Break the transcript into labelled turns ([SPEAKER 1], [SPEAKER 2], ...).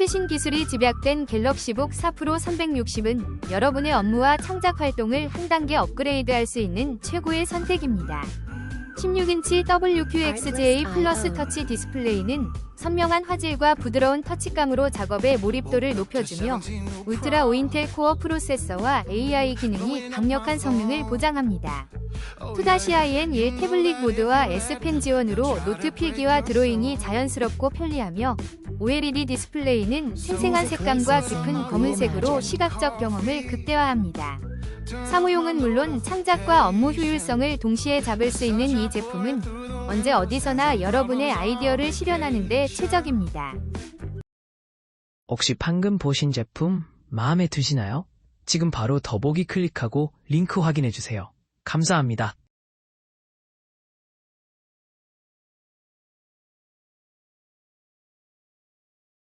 [SPEAKER 1] 최신 기술이 집약된 갤럭시북 4 프로 360은 여러분의 업무와 창작 활동을 한 단계 업그레이드할 수 있는 최고의 선택입니다. 16인치 WQXGA 플러스 터치 디스플레이는 선명한 화질과 부드러운 터치감으로 작업의 몰입도를 높여주며 울트라 5인텔 코어 프로세서와 AI 기능이 강력한 성능을 보장합니다. 2-IN1 태블릿 모드와 S펜 지원으로 노트 필기와 드로잉이 자연스럽고 편리하며 OLED 디스플레이는 생생한 색감과 깊은 검은색으로 시각적 경험을 극대화합니다. 사무용은 물론 창작과 업무 효율성을 동시에 잡을 수 있는 이 제품은 언제 어디서나 여러분의 아이디어를 실현하는 데 최적입니다.
[SPEAKER 2] 혹시 방금 보신 제품 마음에 드시나요? 지금 바로 더보기 클릭하고 링크 확인해주세요. 감사합니다.